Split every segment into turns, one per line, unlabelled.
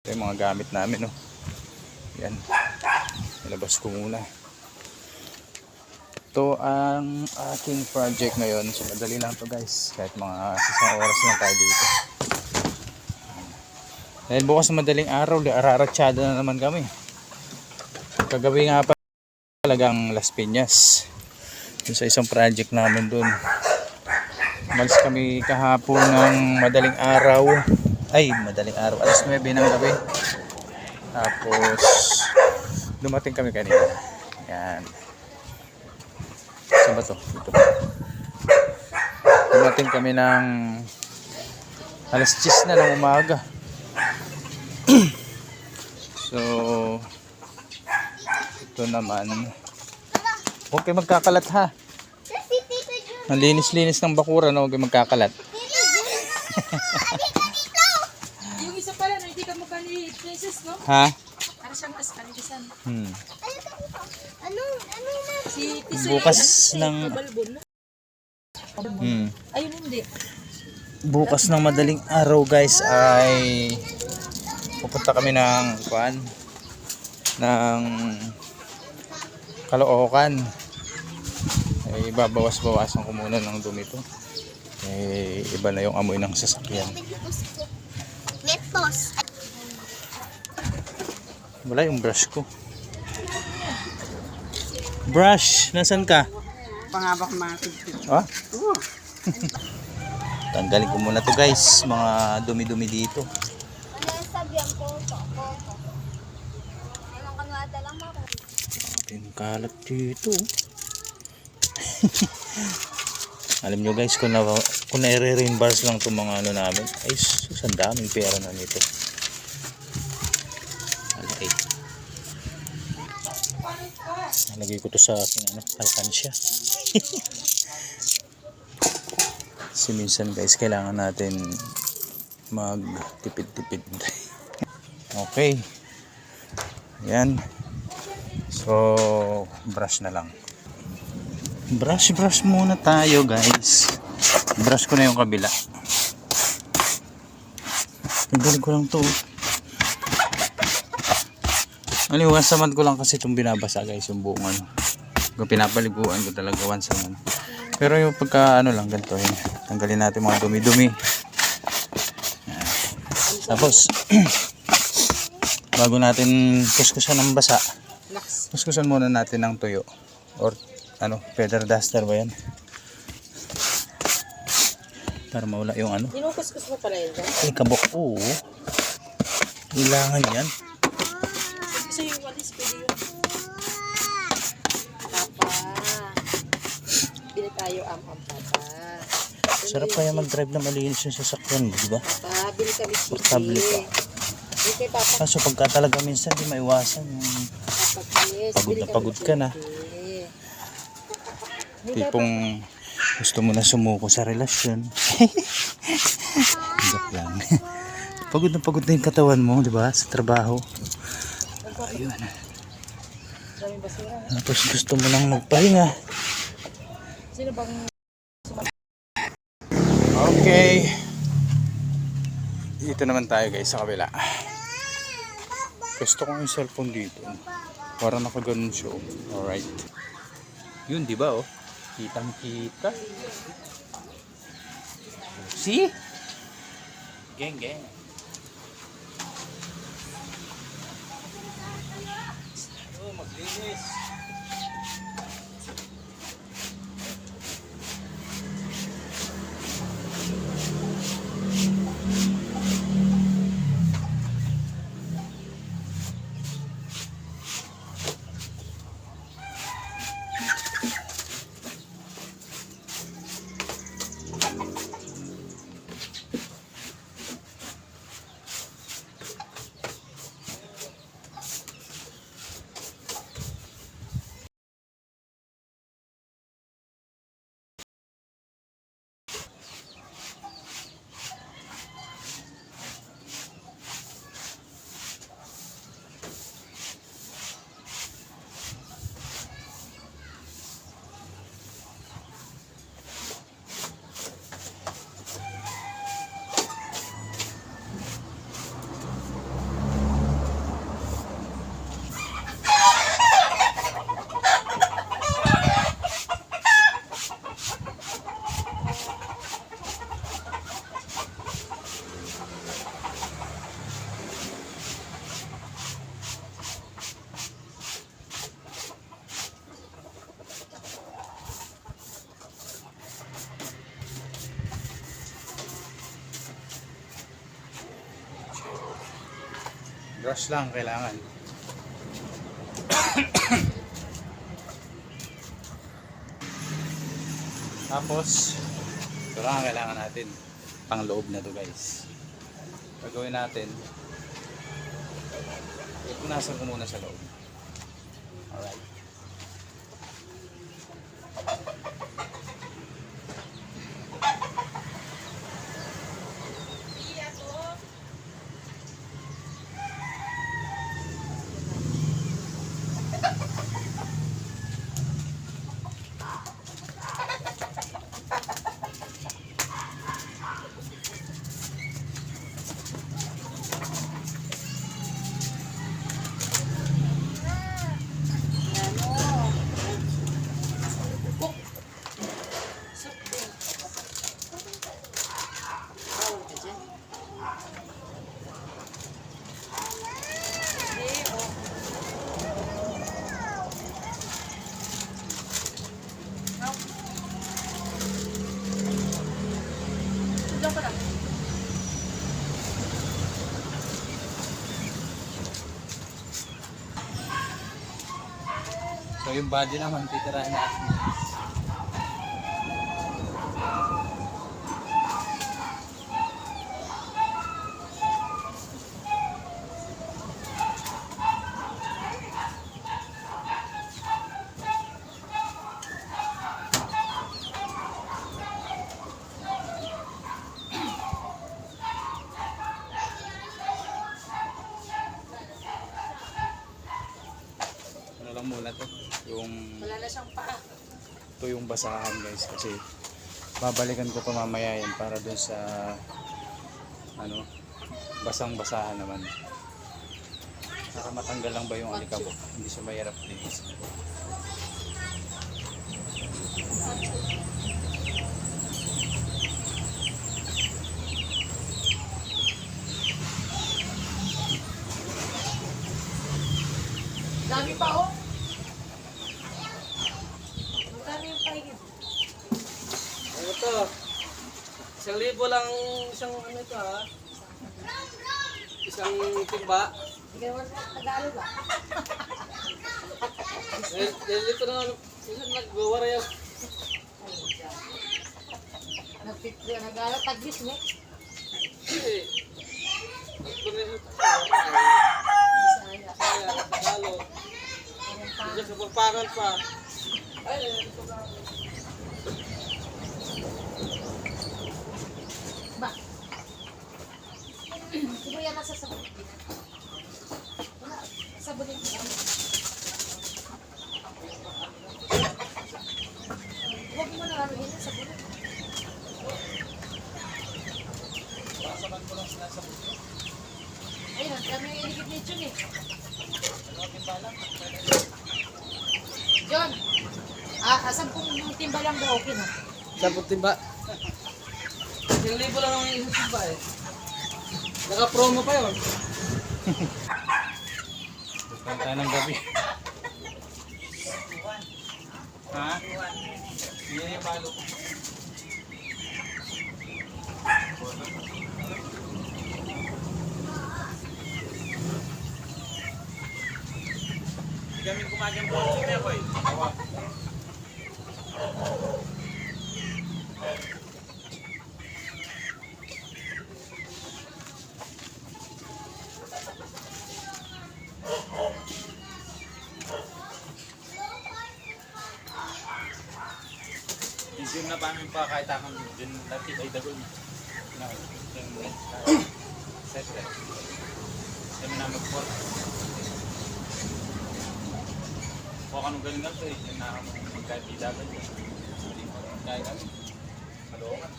Ito yung mga gamit namin, no. Yan. Nilabas ko muna. Ito ang aking project ngayon. So, madali lang to guys. Kahit mga isang oras lang tayo dito. Dahil bukas na madaling araw, araratsyada na naman kami. Kagabi nga pa talagang Las Piñas. Yung sa isang project namin dun. Umalis kami kahapon ng madaling araw. Ay, madaling araw. Alas 9 ng gabi. Tapos, dumating kami kanina. Yan. Saan ba to? Dito. Dumating kami ng alas 10 na ng umaga. so, ito naman. Huwag kayo magkakalat ha. Ang linis-linis ng bakura na huwag kayo magkakalat.
Tito Jun.
Yung isa pala, no, hindi ka Princess, no?
Ha?
Para siyang as kalisan.
Hmm.
Ano, ano na?
Si Tisoy
Bukas
si
ng-? Hmm.
Ayun hindi.
bukas ng madaling araw guys ay pupunta kami ng kuan ng Caloocan ay babawas-bawasan ko muna ng dumi to eh iba na yung amoy ng sasakyan
Netos.
Wala yung brush ko brush nasan ka?
Pangabak mga
ah? tanggalin ko muna to guys mga dito
nga dalang mo.
Yung kalat dito. Alam nyo guys, kung, na, kung nare-reimburse lang itong mga ano namin, ay sus, ang daming pera na nito. Alay. Nalagay ko to sa aking ano, alkansya. Kasi minsan guys, kailangan natin magtipid-tipid. okay. Yan. So, brush na lang. Brush, brush muna tayo guys. Brush ko na yung kabila. Tanggalin ko lang to. Ano once a month ko lang kasi itong binabasa guys, yung buong ano. Kung pinapaliguan ko talaga once a month. Pero yung pagka ano lang ganito, yun. tanggalin natin mga dumi-dumi. Tapos, bago natin kuskusan ng basa, kuskusan muna natin ng tuyo. Or ano, feather duster ba yan? Para mawala yung ano.
Inukuskus mo pala yun.
Ay, kabok. Oo. Kailangan yan.
Tayo am am papa.
Sarap kaya mag-drive na malinis yung sasakyan mo, di ba?
Papa, bili kami sili.
Portable pa.
Bili papa.
Kaso pagka talaga minsan di maiwasan yung. Pagod na pagod ka na. tipong gusto mo na sumuko sa relasyon. Joke lang. pagod na pagod na yung katawan mo, di ba? Sa trabaho. Ayun. Tapos gusto mo nang magpahinga.
Sino bang
Okay. Dito naman tayo guys sa kabila. Gusto ko yung cellphone dito. Para nakaganon siya. oh. Alright. Yun, di ba oh? Kitang kita. See? Geng, geng. Brush lang kailangan. Tapos, ito lang ang kailangan natin. Pang loob na to guys. Gagawin natin. Ipunasan ko muna sa loob. Alright. Yung body naman, titirahin natin. Ano lang muna to? Yung
Wala na siyang paa.
ito yung basahan guys kasi babalikan ko pa mamaya yan para dun sa ano basang basahan naman para matanggal lang ba yung alikabok hindi siya mahirap linis
Dami pa, oh. Magkano yung paigid?
Ano to? Isang libo lang isang ano ito ha? Isang timba.
Mo Tagalog ah.
Dahil, dahil ito na minsan nagwawaray ako.
Nagpipri, nag-aaral, taglis mo.
Hindi. Nagwawaray ako.
Bisaya.
Kaya, Tagalog. Diyan sa pagpangan pa. Ay, ito na.
Siguro yan nasa sabon. Mo lang. Huwag mo na ano yun, sabonin. Ayun, ang dami yung ilikit ni Jun eh. John, ah, ah, sampung timba lang daw okay na.
Sabot timba. Isang libo lang ang isang timba eh. Naka-promo pa yun.
Buksan tayo ng gabi ha? yan yung balo ko Hindi kami kumagang po niya ko eh. Isip na pamin pa kahit akong din dati ay dagol na. Na, yung set set. Kami na mag-port. Kung anong galing nga eh, yung na magkahit dagat. Kaya kami. Malookan.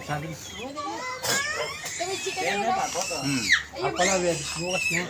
Sabi.
Kami chicken
pa, po to. Hmm.
Apala, bukas na.